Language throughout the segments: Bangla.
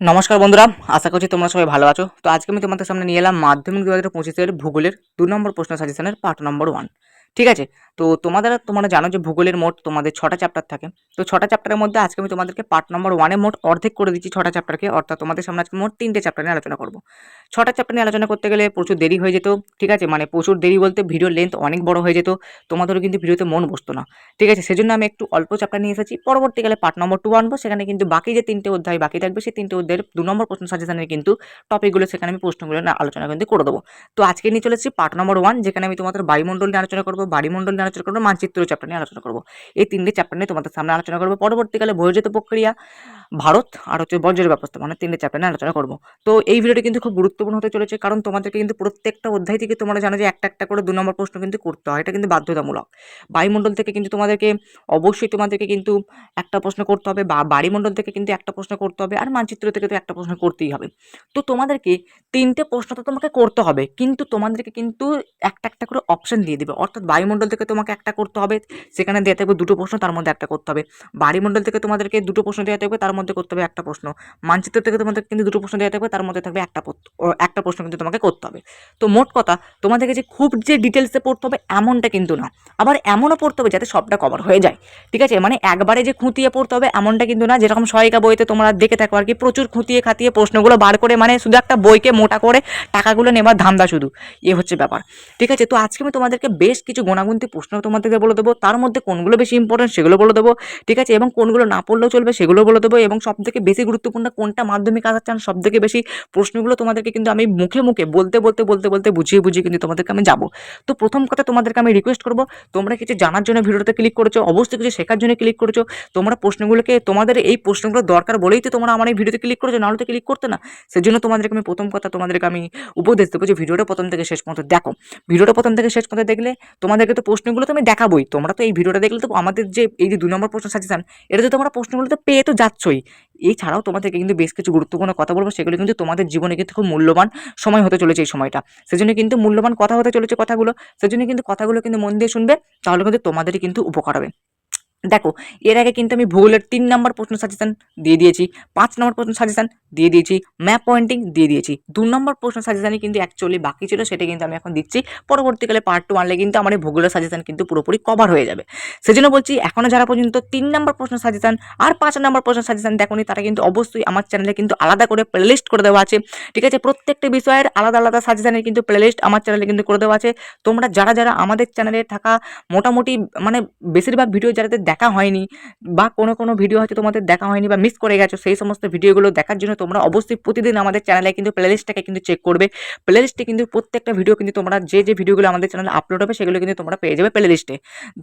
নমস্কার বন্ধুরা, আশা করছি তোমরা সবাই ভালো আছো। তো আজকে আমি তোমাদের সামনে নিয়ে এলাম মাধ্যমিক দু হাজার পঁচিশের ভূগোলের দু নম্বর প্রশ্ন সাজেশনের পার্ট নম্বর ওয়ান ঠিক আছে তো তোমাদের, তোমরা জানো যে ভূগোলের মোট তোমাদের ছটা চ্যাপ্টার থাকে। তো ছটা চ্যাপ্টারের মধ্যে আজকে আমি তোমাদেরকে পার্ট নম্বর ওয়ানে মোট অর্ধেক করে দিচ্ছি ছটা চ্যাপ্টারকে অর্থাৎ তোমাদের সামনে আজকে মোট তিনটে চ্যাপ্টার নিয়ে আলোচনা করব। ছটা চ্যাপ্টার নিয়ে আলোচনা করতে গেলে প্রচুর দেরি হয়ে যেত, ঠিক আছে? মানে প্রচুর দেরি বলতে ভিডিওর লেন্থ অনেক বড় হয়ে যেত। তোমাদেরও কিন্তু ভিডিওতে মন বসতো না, ঠিক আছে? সেজন্য আমি একটু অল্প চ্যাপ্টার নিয়ে এসেছি। পরবর্তীকালে পার্ট নম্বর টু আনব। সেখানে কিন্তু বাকি যে তিনটে অধ্যায় বাকি থাকবে, সেই তিনটে অধ্যায়ের দু নম্বর প্রশ্ন সাজেশনের কিন্তু টপিকগুলো সেখানে আমি প্রশ্নগুলো আলোচনা কিন্তু করে দেবো। তো আজকে নিয়ে চলেছি পার্ট নম্বর ওয়ান যেখানে আমি তোমাদের বায়ুমণ্ডল নিয়ে আলোচনা করব। বাড়িমণ্ডল নিয়ে আলোচনা করব, মানচিত্র চ্যাপ্টার নিয়ে আলোচনা করব। এই তিনটে চ্যাপ্টার নিয়ে তোমাদের সামনে আলোচনা করব। পরবর্তীকালে বহির্জাত প্রক্রিয়া, ভারত আর হচ্ছে ব্যবস্থা মানে তিনটে চ্যাপ্টার নিয়ে আলোচনা করব। তো এই ভিডিওটি কিন্তু খুব গুরুত্বপূর্ণ হতে চলেছে, কারণ তোমাদেরকে কিন্তু প্রত্যেকটা অধ্যায় থেকে তোমরা জানো যে একটা একটা করে দু নম্বর প্রশ্ন কিন্তু করতে হয়। এটা কিন্তু বাধ্যতামূলক। বায়ুমণ্ডল থেকে কিন্তু তোমাদেরকে অবশ্যই তোমাদেরকে কিন্তু একটা প্রশ্ন করতে হবে বা বাড়িমণ্ডল থেকে কিন্তু একটা প্রশ্ন করতে হবে আর মানচিত্র থেকে তো একটা প্রশ্ন করতেই হবে। তো তোমাদেরকে তিনটে প্রশ্ন তো তোমাকে করতে হবে, কিন্তু তোমাদেরকে কিন্তু একটা একটা করে অপশন দিয়ে দেবে। অর্থাৎ বায়ুমণ্ডল থেকে তোমাকে একটা করতে হবে, সেখানে দেওয়া থাকবে দুটো প্রশ্ন, তার মধ্যে একটা করতে হবে। বাড়িমণ্ডল থেকে তোমাদেরকে দুটো প্রশ্ন দেওয়া থাকবে, তার মধ্যে করতে হবে একটা প্রশ্ন। মানচিত্র থেকে তোমাদের কিন্তু দুটো প্রশ্ন দেওয়া থাকবে, তার মধ্যে থাকবে একটা একটা প্রশ্ন কিন্তু তোমাকে করতে হবে। তো মোট কথা, তোমাদেরকে যে খুব যে ডিটেলসে পড়তে হবে, এমনটা কিন্তু না। আবার এমনও পড়তে হবে যাতে সবটা কভার হয়ে যায়। ঠিক আছে? মানে একবারে যে খুঁটিয়ে পড়তে হবে, এমনটা কিন্তু না, যেরকম সহায়িকা বইতে তোমরা দেখে থাকো আর কি, প্রচুর খুঁটিয়ে খাতিয়ে প্রশ্নগুলো বার করে মানে শুধু একটা বইকে মোটা করে টাকাগুলো নেবার ধান্দা শুধু। এ হচ্ছে ব্যাপার। ঠিক আছে? তো আজকে আমি তোমাদেরকে বেশ কিছু গোনাগুন্তি প্রশ্ন তোমাদেরকে বলে দেবো। তার মধ্যে কোনগুলো বেশি ইম্পর্টেন্ট সেগুলো বলে দেবো, ঠিক আছে? এবং কোনগুলো না পড়লেও চলবে সেগুলো বলে দেবো এবং সব থেকে বেশি গুরুত্বপূর্ণ কোনটা মাধ্যমিক আসার চান সব থেকে বেশি প্রশ্নগুলো তোমাদেরকে কিন্তু আমি মুখে মুখে বলতে বলতে বলতে বলতে বুঝিয়ে বুঝিয়ে কিন্তু তোমাদেরকে আমি যাব। তো প্রথম কথা তোমাদেরকে আমি রিকোয়েস্ট করব, তোমরা কিছু জানার জন্য ভিডিওতে ক্লিক করেছ, অবশ্যই কিছু শেখার জন্য ক্লিক করেছ, তোমরা প্রশ্নগুলোকে, তোমাদের এই প্রশ্নগুলো দরকার বলেই তো তোমরা আমার এই ভিডিওতে ক্লিক করেছ, নাহলে তো ক্লিক করতে না। সেজন্য তোমাদেরকে আমি প্রথম কথা তোমাদেরকে আমি উপদেশ দেবো যে ভিডিওটা প্রথম থেকে শেষ পর্যন্ত দেখো। ভিডিওটা প্রথম থেকে শেষ পর্যন্ত দেখলে তোমাদেরকে তো প্রশ্নগুলো তো আমি দেখাবোই। তোমরা তো এই ভিডিওটা দেখলে তো আমাদের যে এই যে দু নম্বর প্রশ্ন সাজেশান এটা তো তোমরা প্রশ্নগুলো তো পেয়ে তো যাচ্ছই। এছাড়াও তোমাদেরকে কিন্তু বেশ কিছু গুরুত্বপূর্ণ কথা বলব, সেগুলো কিন্তু তোমাদের জীবনে কিন্তু খুব মূল্যবান সময় হতে চলেছে এই সময়টা। সেজন্য কিন্তু মূল্যবান কথা হতে চলেছে কথাগুলো, সেজন্য কিন্তু কথাগুলো কিন্তু মন দিয়ে শুনবে, তাহলে কিন্তু তোমাদেরই কিন্তু উপকার হবে। দেখো, এর আগে কিন্তু আমি ভূগোলের তিন নম্বর প্রশ্ন সাজেশন দিয়ে দিয়েছি, পাঁচ নম্বর প্রশ্ন সাজেশন দিয়ে দিয়েছি ম্যাপ পয়েন্টিং দিয়ে দিয়েছি। দু নম্বর প্রশ্ন সাজেশনই কিন্তু অ্যাকচুয়ালি বাকি ছিল, সেটা কিন্তু আমি এখন দিচ্ছি। পরবর্তীকালে পার্ট টু আনলে কিন্তু আমার এই ভূগোলের সাজেশন কিন্তু পুরোপুরি কভার হয়ে যাবে। সেজন্য বলছি এখনও যারা পর্যন্ত তিন নম্বর প্রশ্ন সাজেশন আর পাঁচ নম্বর প্রশ্ন সাজেশন দেখোনি, তারা কিন্তু অবশ্যই আমার চ্যানেলে কিন্তু আলাদা করে প্লেলিস্ট করে দেওয়া আছে। ঠিক আছে, প্রত্যেকটা বিষয়ের আলাদা আলাদা সাজেশনের কিন্তু প্লেলিস্ট আমার চ্যানেলে কিন্তু করে দেওয়া আছে। তোমরা যারা যারা আমাদের চ্যানেলে থাকা মোটামুটি মানে বেশিরভাগ ভিডিও যাদের দেখা হয়নি বা কোনো কোনো ভিডিও হয়তো তোমাদের দেখা হয়নি বা মিস করে গেছো, সেই সমস্ত ভিডিওগুলো দেখার জন্য তোমরা অবশ্যই প্রতিদিন আমাদের চ্যানেলে কিন্তু প্লেলিস্টটাকে কিন্তু চেক করবে। প্লেলিস্টে কিন্তু প্রত্যেকটা ভিডিও কিন্তু তোমরা যে যে ভিডিওগুলো আমাদের চ্যানেলে আপলোড হবে সেগুলো কিন্তু তোমরা পেয়ে যাবে প্লেলিস্টে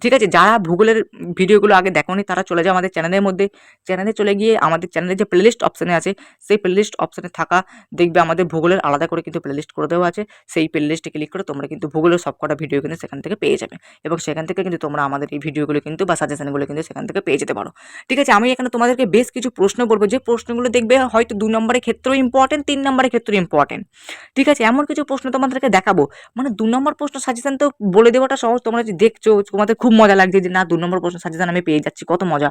ঠিক আছে, যারা ভূগোলের ভিডিওগুলো আগে দেখোনি তারা চলে যায় আমাদের চ্যানেলের মধ্যে। চ্যানেলে চলে গিয়ে আমাদের চ্যানেলে যে প্লেলিস্ট অপশানে আছে, সেই প্লেলিস্ট অপশানে থাকা দেখবে আমাদের ভূগোলের আলাদা করে কিন্তু প্লেলিস্ট করে দেওয়া আছে। সেই প্লেলিস্টে ক্লিক করে তোমরা কিন্তু ভূগোলের সবকটা ভিডিও কিন্তু সেখান থেকে পেয়ে যাবে। এবং সেখান থেকে কিন্তু তোমরা আমাদের এই ভিডিওগুলো কিন্তু বা সাজেশনগুলো কিন্তু সেখান থেকে পেয়ে যেতে পারো। ঠিক আছে, আমি এখানে তোমাদেরকে বেশ কিছু প্রশ্ন বলব যে প্রশ্নগুলো দেখবে হয়তো দু নম্বরের ক্ষেত্রেও ইম্পর্টেন্ট তিন নম্বরের ক্ষেত্রেও ইম্পর্টেন্ট ঠিক আছে, এমন কিছু প্রশ্ন তোমাদেরকে দেখাবো। মানে দু নম্বর প্রশ্ন সাজেশন তো বলে দেওয়াটা সহজ। তোমরা যে দেখছ, তোমাদের খুব মজা লাগছে যে না, দু নম্বর প্রশ্ন সাজেশন আমি পেয়ে যাচ্ছি, কত মজা।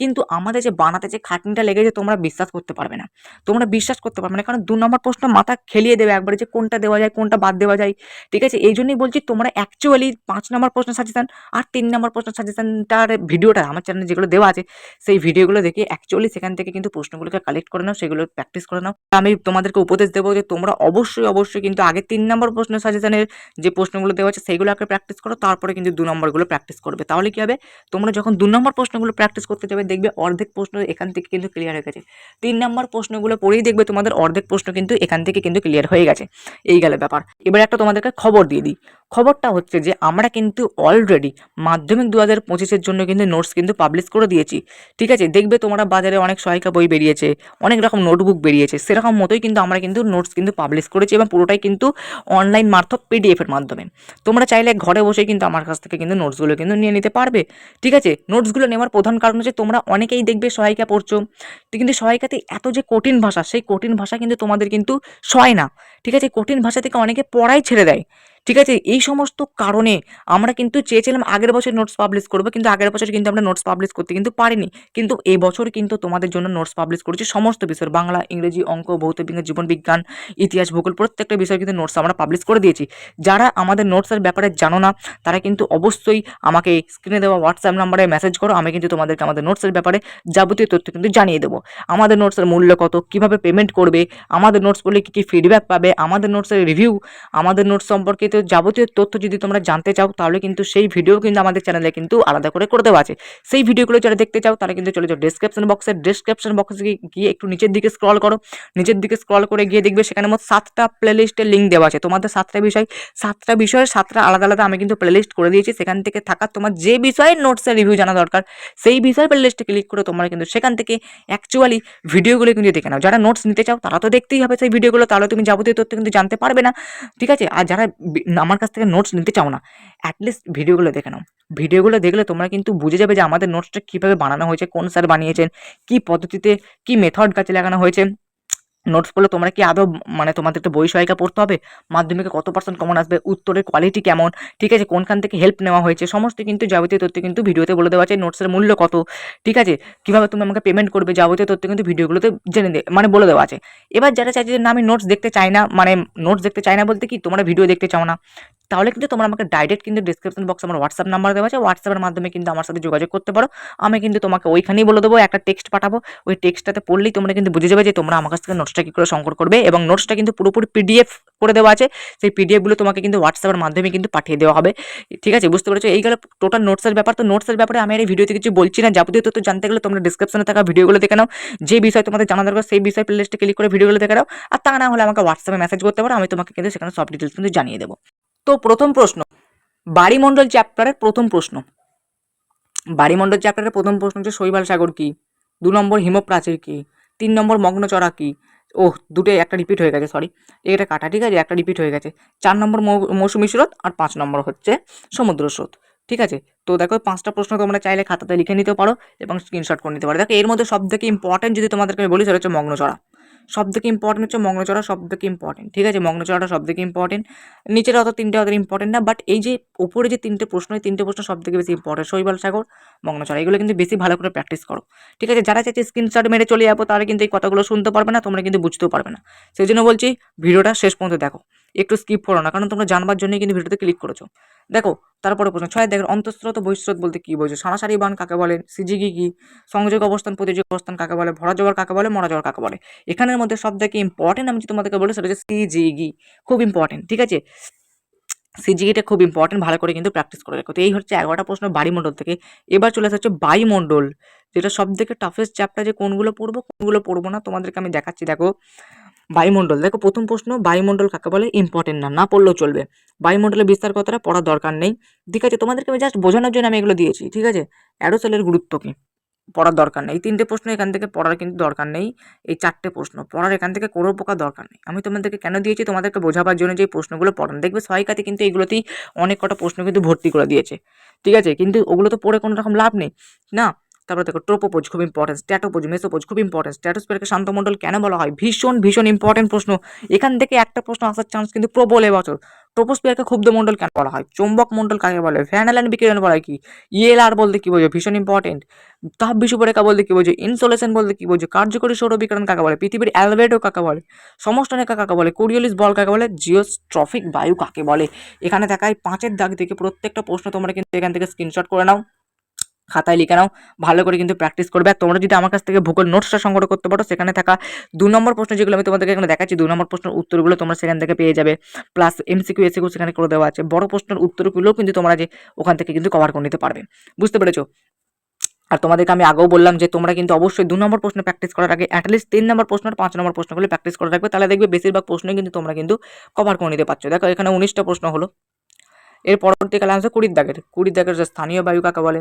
কিন্তু আমাদের যে বানাতে যে খাটনিটা লেগেছে, তোমরা বিশ্বাস করতে পারবে না। তোমরা বিশ্বাস করতে পারবে না, কারণ দু নম্বর প্রশ্ন মাথা খেলিয়ে দেবে একবারে যে কোনটা দেওয়া যায়, কোনটা বাদ দেওয়া যায়। ঠিক আছে, এই জন্যই বলছি তোমরা অ্যাকচুয়ালি পাঁচ নম্বর প্রশ্ন সাজেশন আর তিন নম্বর প্রশ্ন সাজেশনটার ভিডিওটা আমার চ্যানেলে যেগুলো দেওয়া আছে, সেই ভিডিওগুলো দেখে অ্যাকচুয়ালি সেখান থেকে কিন্তু প্রশ্নগুলোকে কালেক্ট করে নাও, সেগুলো প্র্যাকটিস করে নাও। আমি তোমাদেরকে উপদেশ দেবো যে তোমরা অবশ্যই অবশ্যই কিন্তু আগে তিন নম্বর প্রশ্ন সাজেশনের যে প্রশ্নগুলো দেওয়া আছে সেইগুলো আগে প্র্যাকটিস করো, তারপরে কিন্তু দু নম্বরগুলো প্র্যাকটিস করবে। তাহলে কি হবে? তোমরা যখন দু নম্বর প্রশ্নগুলো প্র্যাকটিস করতে যাবে, দেখবে অর্ধেক প্রশ্ন এখান থেকে কিন্তু ক্লিয়ার হয়ে গেছে। তিন নম্বর প্রশ্নগুলো পড়েই দেখবে তোমাদের অর্ধেক প্রশ্ন কিন্তু এখান থেকে কিন্তু ক্লিয়ার হয়ে গেছে। এই গেলে ব্যাপার। এবার একটা তোমাদেরকে খবর দিয়ে দিই। খবরটা হচ্ছে যে, আমরা কিন্তু অলরেডি মাধ্যমিক দু হাজার পঁচিশের জন্য কিন্তু নোটস কিন্তু পাবলিশ করে দিয়েছি। ঠিক আছে? দেখবে তোমরা বাজারে অনেক সহায়িকা বই বেরিয়েছে, অনেক রকম নোটবুক বেরিয়েছে, সেরকম মতোই কিন্তু আমরা কিন্তু নোটস কিন্তু পাবলিশ করেছি এবং পুরোটাই কিন্তু অনলাইন মারফত পিডিএফের মাধ্যমে। তোমরা চাইলে ঘরে বসে কিন্তু আমার কাছ থেকে কিন্তু নোটসগুলো কিন্তু নিয়ে নিতে পারবে। ঠিক আছে? নোটসগুলো নেওয়ার প্রধান কারণ হচ্ছে তোমরা অনেকেই দেখবে সহায়িকা পড়ছো। কিন্তু সহায়িকাতে এত যে কঠিন ভাষা, সেই কঠিন ভাষা কিন্তু তোমাদের কিন্তু সয় না। ঠিক আছে? কঠিন ভাষা থেকে অনেকে পড়াই ছেড়ে দেয়। ঠিক আছে? এই সমস্ত কারণে আমরা কিন্তু চেয়েছিলাম আগের বছর নোটস পাবলিশ করব, কিন্তু আগের বছর কিন্তু আমরা নোটস পাবলিশ করতে কিন্তু পারিনি। কিন্তু এই বছর কিন্তু তোমাদের জন্য নোটস পাবলিশ করেছি সমস্ত বিষয়ের বাংলা, ইংরেজি, অঙ্ক ভৌত বিজ্ঞান জীবন বিজ্ঞান, ইতিহাস, ভূগোল, প্রত্যেকটা বিষয়ে কিন্তু নোটস আমরা পাবলিশ করে দিয়েছি। যারা আমাদের নোটসের ব্যাপারে জানো না, তারা কিন্তু অবশ্যই আমাকে স্ক্রিনে দেওয়া হোয়াটসঅ্যাপ নাম্বারে মেসেজ করো, আমি কিন্তু তোমাদেরকে আমাদের নোটসের ব্যাপারে যাবতীয় তথ্য কিন্তু জানিয়ে দেবো। আমাদের নোটসের মূল্য কত, কীভাবে পেমেন্ট করবে, আমাদের নোটস পড়লে কী কী ফিডব্যাক পাবে, আমাদের নোটসের রিভিউ আমাদের নোটস সম্পর্কিত যাবতীয় তথ্য যদি তোমরা জানতে চাও, তাহলে কিন্তু সেই ভিডিও কিন্তু আমাদের চ্যানেলে কিন্তু আলাদা করে করে দেওয়া আছে। সেই ভিডিওগুলো যারা দেখতে চাও তারা কিন্তু চলে যাও ডিসক্রিপশন বক্সে ডিসক্রিপশন বক্সে গিয়ে একটু নিচের দিকে স্ক্রল করো। নিচের দিকে স্ক্রল করে গিয়ে দেখবে সেখানে মোট সাতটা প্লেলিস্টের লিঙ্ক দেওয়া আছে। তোমাদের সাতটা বিষয় সাতটা বিষয়ের সাতটা আলাদা আলাদা আমি কিন্তু প্লেলিস্ট করে দিয়েছি। সেখান থেকে থাকা তোমার যে বিষয়ের নোটসের রিভিউ জানা দরকার, সেই বিষয় প্লেলিস্টে ক্লিক করে তোমরা কিন্তু সেখান থেকে অ্যাকচুয়ালি ভিডিওগুলো কিন্তু দেখে নাও। যারা নোটস নিতে চাও, তারা তো দেখতেই হবে সেই ভিডিওগুলো তাহলে তুমি যাবতীয় তথ্য কিন্তু জানতে পারবে না। ঠিক আছে? আর যারা আমার কাছ থেকে নোটস নিতে চাও না অ্যাটলিস্ট ভিডিওগুলো দেখে নাও। ভিডিওগুলো দেখলে তোমরা কিন্তু বুঝে যাবে যে আমাদের নোটসটা কীভাবে বানানো হয়েছে, কোন স্যার বানিয়েছেন, কী পদ্ধতিতে, কী মেথড কাজে লাগানো হয়েছে। নোটস পড়লে তোমরা কি আদৌ মানে তোমাদের তো বই সহায়িকা পড়তে হবে? মাধ্যমিকে কত পার্সেন্ট কমন আসবে? উত্তরের কোয়ালিটি কেমন? ঠিক আছে, কোনখান থেকে হেল্প নেওয়া হয়েছে? সমস্ত কিন্তু যাবতীয় তথ্য কিন্তু ভিডিওতে বলে দেওয়া আছে। নোটসের মূল্য কত? ঠিক আছে, কীভাবে তুমি আমাকে পেমেন্ট করবে? যাবতীয় তথ্য কিন্তু ভিডিওগুলোতে জেনে দে মানে বলে দেওয়া আছে। এবার যারা চাইছে যে, না, আমি নোটস দেখতে চাই না। মানে নোটস দেখতে চাই না বলতে কি, তোমরা ভিডিও দেখতে চাও না। তাহলে কিন্তু তোমরা আমাকে ডাইরেক্ট কিন্তু ডিসক্রিপশন বক্সে আমার হোয়াটসঅ্যাপ নাম্বার দেওয়া আছে হোয়াটসঅ্যাপের মাধ্যমে কিন্তু আমার সাথে যোগাযোগ করতে পারো। আমি কিন্তু তোমাকে ওইখানেই বলে দেবো, একটা টেক্সট পাঠাবো। ওই টেক্সটটাতে পড়লেই তোমরা কিন্তু বুঝে যাবে যে তোমরা আমার কাছ থেকে নোটসটা কী করে সংগ্রহ করবে এবং নোটসটা কিন্তু পুরোপুরি পিডিএফ করে দেওয়া আছে। সেই পিডিএফগুলো তোমাকে কিন্তু হোয়াটসঅ্যাপের মাধ্যমে কিন্তু পাঠিয়ে দেওয়া হবে। ঠিক আছে? বুঝতে পেরেছ? এই গেলে টোটাল নোটসের ব্যাপার। তো নোটসের ব্যাপারে আমি আর এই ভিডিওতে কিছু বলছি না। যাবতীয় তথ্য জানতে গেলে তোমরা ডিসক্রিপশনে থাকা ভিডিওগুলো দেখে নাও। যে বিষয় তোমাদের জানা দরকার, সেই বিষয় প্লেলিস্টে ক্লিক করে ভিডিওগুলো দেখে নাও। আর তা না হলে আমাকে হোয়াটসঅ্যাপে মেসেজ করতে পারো। আমি তোমাকে কিন্তু সেখানে সব ডিটেলস কিন্তু জানিয়ে দেবো। তো প্রথম প্রশ্ন। বাড়িমণ্ডল চ্যাপ্টারের প্রথম প্রশ্ন। বাড়িমণ্ডল চ্যাপ্টারের প্রথম প্রশ্ন হচ্ছে শৈবাল সাগর কি? দু নম্বর হিমপ্রাচীর কি? তিন নম্বর মগ্নচড়া কি? ওহ দুটো একটা রিপিট হয়ে গেছে সরি এটা কাটা, ঠিক আছে? একটা রিপিট হয়ে গেছে। চার নম্বর মৌসুমী স্রোত আর পাঁচ নম্বর হচ্ছে সমুদ্র স্রোত, ঠিক আছে? তো দেখো, পাঁচটা প্রশ্ন তোমরা চাইলে খাতাতে লিখে নিতে পারো এবং স্ক্রিনশট করে নিতে পারো। দেখো, এর মধ্যে সব থেকে ইম্পর্টেন্ট যদি তোমাদেরকে আমি বলি, সেটা হচ্ছে মগ্নচড়া সব থেকে ইম্পর্টেন্ট হচ্ছে, মগ্নচড়া সব থেকে ইম্পর্টেন্ট ঠিক আছে? মগ্নচড়াটা সব থেকে ইম্পর্টেন্ট নিচের অত তিনটে অত ইম্পর্টেন্ট না বাট এই যে উপরে যে তিনটে প্রশ্ন, এই তিনটে প্রশ্ন সব থেকে বেশি ইম্পর্টেন্ট শৈবাল সাগর, মগ্নচড়া, এগুলো কিন্তু বেশি ভালো করে প্র্যাকটিস করো, ঠিক আছে? যারা চাইছে স্ক্রিনশট মেরে চলে যাব, তারা কিন্তু এই কথাগুলো শুনতে পারবে না, তোমরা কিন্তু বুঝতেও পারবে না। সেই জন্য বলছি, ভিডিওটা শেষ পর্যন্ত দেখো। একটু স্কিপ করো না, কারণ তোমরা জানবার জন্যই কিন্তু ভিডিওতে ক্লিক করেছ। দেখো, তারপরে প্রশ্ন, ছয় দেখো অন্তঃস্রোত, বহিঃস্রোত বলতে কী বোঝো? সারাসারি বান কাকে বলে? সিজিগি কি? সংযোগ অবস্থান, প্রতিযোগ অবস্থান কাকে বলে? ভরা জোয়ার কাকে বলে? মরা জোয়ার কাকে বলে? এখানের মধ্যে সব থেকে ইম্পর্টেন্ট আমি তোমাদেরকে বলি সেটা হচ্ছে সিজিগি। খুব ইম্পর্টেন্ট ঠিক আছে? সিজিগিটা খুব ইম্পর্টেন্ট ভালো করে কিন্তু প্র্যাকটিস করে রাখো তো এই হচ্ছে এগারোটা প্রশ্ন বাড়িমণ্ডল থেকে। এবার চলে আসা হচ্ছে বায়ুমণ্ডল, যেটা সব থেকে টাফেস্ট চ্যাপ্টার যে কোনগুলো পড়ব কোনগুলো পড়ব না, তোমাদেরকে আমি দেখাচ্ছি। দেখো বায়ুমণ্ডল। দেখো, প্রথম প্রশ্ন, বায়ুমণ্ডল কাকে বলে? ইম্পর্টেন্ট না না পড়লেও চলবে। বায়ুমণ্ডলের বিস্তার কথাটা পড়ার দরকার নেই। ঠিক আছে, তোমাদেরকে আমি জাস্ট বোঝানোর জন্য আমি এগুলো দিয়েছি, ঠিক আছে? অ্যারোসেলের গুরুত্ব কী পড়ার দরকার নেই। তিনটে প্রশ্ন এখান থেকে পড়ার কিন্তু দরকার নেই, এই চারটে প্রশ্ন। পড়ার এখান থেকে কোনো প্রকার দরকার নেই। আমি তোমাদেরকে কেন দিয়েছি? তোমাদেরকে বোঝাবার জন্য যে প্রশ্নগুলো পড়ান। দেখবে সহায়িকাতে কিন্তু এগুলোতেই অনেক কটা প্রশ্ন কিন্তু ভর্তি করে দিয়েছে। ঠিক আছে, কিন্তু ওগুলো তো পড়ে কোনো রকম লাভ নেই। না তারপরে দেখো ট্রোপোপোজ খুব ইম্পর্টেন্ট স্ট্যাটোপোজ, মেসোপোজ, খুব ইম্পর্টেন্ট স্ট্যাটোস্পিয়ারকে শান্তমণ্ডল কেন বলা হয়? ভীষণ ভীষণ ইম্পর্টেন্ট প্রশ্ন। এখান থেকে একটা প্রশ্ন আসার চান্স কিন্তু প্রবল এবছর। ক্ষুব্ধ মণ্ডল কেন বলা হয়? চৌম্বক মণ্ডল কাকে বলে? ভ্যানালান বিকিরণ বলা হয় কি ইএলআর বলতে কি বোঝো? ভীষণ ইম্পর্টেন্ট তাপ বিষুবরেখা বলতে কি বোঝো? ইনসোলেশন বলতে কি বোঝো? কার্যকরী সৌর বিকিরণ কাকে বলে? পৃথিবীর অ্যালবেডো কাকে বলে? সমষ্টনেখা কাকে বলে? কোরিওলিস বল কাকে বলে? জিওস্ট্রফিক বায়ু কাকে বলে? এখানে দেখায় পাঁচের দাগ থেকে প্রত্যেকটা প্রশ্ন তোমরা কিন্তু এখান থেকে স্ক্রিনশট করে নাও। খাতায় লিখে নাও, ভালো করে কিন্তু প্র্যাকটিস করবে। আর তোমরা যদি আমার কাছ থেকে ভূগোল নোটসটা সংগ্রহ করতে পারো, সেখানে থাকা দু নম্বর প্রশ্ন যেগুলো আমি তোমাদেরকে এখানে দেখাচ্ছি, দু নম্বর প্রশ্নের উত্তরগুলো তোমরা সেখান থেকে পেয়ে যাবে। প্লাস এমসিকিউ এসিকিউ সেখানে করে দেওয়া আছে। বড় প্রশ্নের উত্তরগুলোও কিন্তু তোমরা যে ওখান থেকে কিন্তু কভার করে নিতে পারবে। বুঝতে পেরেছ? আর তোমাদেরকে আমি আগেও বললাম যে তোমরা কিন্তু অবশ্যই দু নম্বর প্রশ্ন প্র্যাকটিস করার আগে অ্যাটলিস্ট তিন নম্বর প্রশ্ন আর পাঁচ নম্বর প্রশ্নগুলো প্র্যাকটিস করে রাখবে। তাহলে দেখবে বেশিরভাগ প্রশ্নই কিন্তু তোমরা কিন্তু কভার করে নিতে পারছ। দেখো, এখানে উনিশটা প্রশ্ন হলো। এর পরবর্তীকালে আসবে কুড়ির দাগের। কুড়ির দাগের স্থানীয় বায়ু কাকে বলে?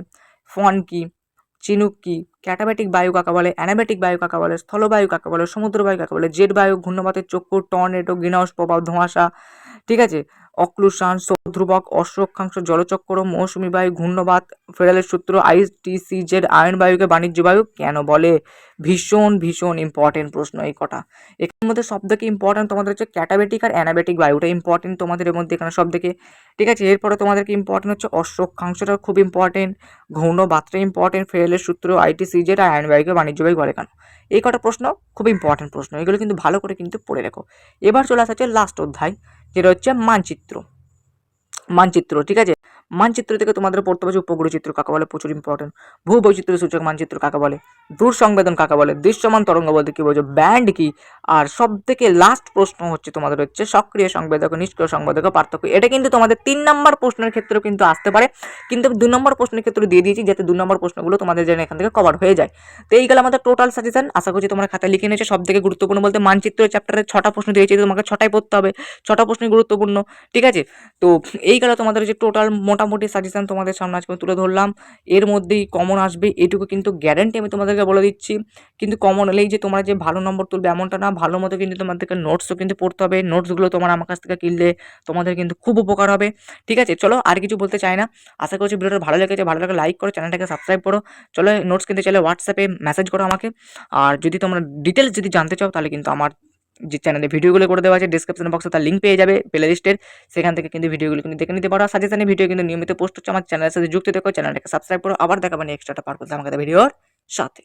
ফন কি, চিনুক কি, ক্যাটাবেটিক বায়ু কাকে বলে, অ্যানাবেটিক বায়ু কাকে বলে স্থলবায়ু কাকে বলে, সমুদ্র বায়ু কাকে বলে, জেট বায়ু, ঘূর্ণপাতের চক্কর, টর্নেডো, গ্রিনহাউস প্রভাব ধোঁয়াশা, ঠিক আছে? অক্লুশন, সৌধ্রুবক, অশ্বক্ষাংশ জলচক্র মৌসুমী বায়ু, ঘূর্ণবাত ফেডারেল সূত্র আইটিসিজেড আয়ন বায়ুকে বাণিজ্য বায়ু কেন বলে? ভীষণ ভীষণ ইম্পর্টেন্ট প্রশ্ন এই কটা। এখানের মধ্যে সব থেকে ইম্পর্টেন্ট তোমাদের হচ্ছে ক্যাটাবেটিক আর অ্যানাবেটিক বায়ুটা ইম্পর্টেন্ট তোমাদের এর মধ্যে এখানে সব থেকে ঠিক আছে, এরপরে তোমাদেরকে ইম্পর্টেন্ট হচ্ছে অশ্বক্ষাংশটা খুব ইম্পর্টেন্ট ঘৌণ বাতটা ইম্পর্টেন্ট ফেরেলের সূত্র আইটিসিজেড আর আয়ন বায়ুকে বাণিজ্য বায়ু বলে কেন? এই কটা প্রশ্ন খুব ইম্পর্টেন্ট প্রশ্ন, এগুলো কিন্তু ভালো করে কিন্তু পড়ে রেখো। এবার চলে আসা হচ্ছে লাস্ট অধ্যায়। যেটা হচ্ছে মানচিত্র। মানচিত্র ঠিক আছে? মানচিত্র থেকে তোমাদের পড়তে যে উপগ্রহ চিত্র, কাকে বলে? প্রচুর ইম্পর্টেন্ট ভূ বৈচিত্র্য সূচক মানচিত্র, কাকে বলে? দূর সংবেদন কাকে বলে? দৃশ্যমান তরঙ্গ বলতে কী বলছো ব্যান্ড কি? আর সব থেকে লাস্ট প্রশ্ন হচ্ছে তোমাদের হচ্ছে সক্রিয় সংবেদক, নিষ্ক্রিয় সংবেদক, পার্থক্য। এটা কিন্তু তোমাদের তিন নম্বর প্রশ্নের ক্ষেত্রেও কিন্তু আসতে পারে। কিন্তু দু নম্বর প্রশ্নের ক্ষেত্রে দিয়ে দিয়েছি, যাতে দু নম্বর প্রশ্নগুলো তোমাদের যেন এখান থেকে কভার হয়ে যায়। তো এই গেল আমাদের টোটাল সাজেশন আশা করছি তোমরা খাতায় লিখে নিয়েছো। সব থেকে গুরুত্বপূর্ণ বলতে মানচিত্র চ্যাপ্টারে ছটা প্রশ্ন দিয়েছি তোমাকে ছটাই পড়তে হবে। ছটা প্রশ্নই গুরুত্বপূর্ণ, ঠিক আছে? তো এই গেল তোমাদের যে টোটাল মোটামুটি সাজেশান তোমাদের সামনে আজকে তুলে ধরলাম। এর মধ্যেই কমন আসবে, এটুকু কিন্তু গ্যারেন্টি আমি তোমাদেরকে বলে দিচ্ছি। কিন্তু কমন এলেই যে তোমরা যে ভালো নম্বর তুলবে এমনটা না, ভালো মতো কিন্তু তোমাদেরকে নোটসও কিন্তু পড়তে হবে। নোটসগুলো তোমার আমার কাছ থেকে কিনলে তোমাদের কিন্তু খুব উপকার হবে। ঠিক আছে, চলো আর কিছু বলতে চাই না। আশা করছি ভিডিওটা ভালো লেগেছে, ভালো লাগলে লাইক করো, চ্যানেলটাকে সাবস্ক্রাইব করো। চলো নোটস কিনতে চাইলে হোয়াটসঅ্যাপে মেসেজ করো আমাকে। আর যদি তোমরা ডিটেলস যদি জানতে চাও, তাহলে কিন্তু আমার যে চ্যানেলে ভিডিওগুলো করে দেওয়া আছে ডিসক্রিপশন বক্সে তার লিঙ্ক পেয়ে যাবে প্লে লিস্টের সেখান থেকে কিন্তু ভিডিওগুলো কিন্তু দেখে নিতে পারো। সাজেশনে ভিডিও কিন্তু নিয়মিত পোস্ট হচ্ছে। আমার চ্যানেলের সাথে যুক্ত দেখো চ্যানেলটাকে সাবস্ক্রাইব করো। আবার দেখাবেন এক্সট্রাটা পার করতে আমাকে ভিডিওর সাথে।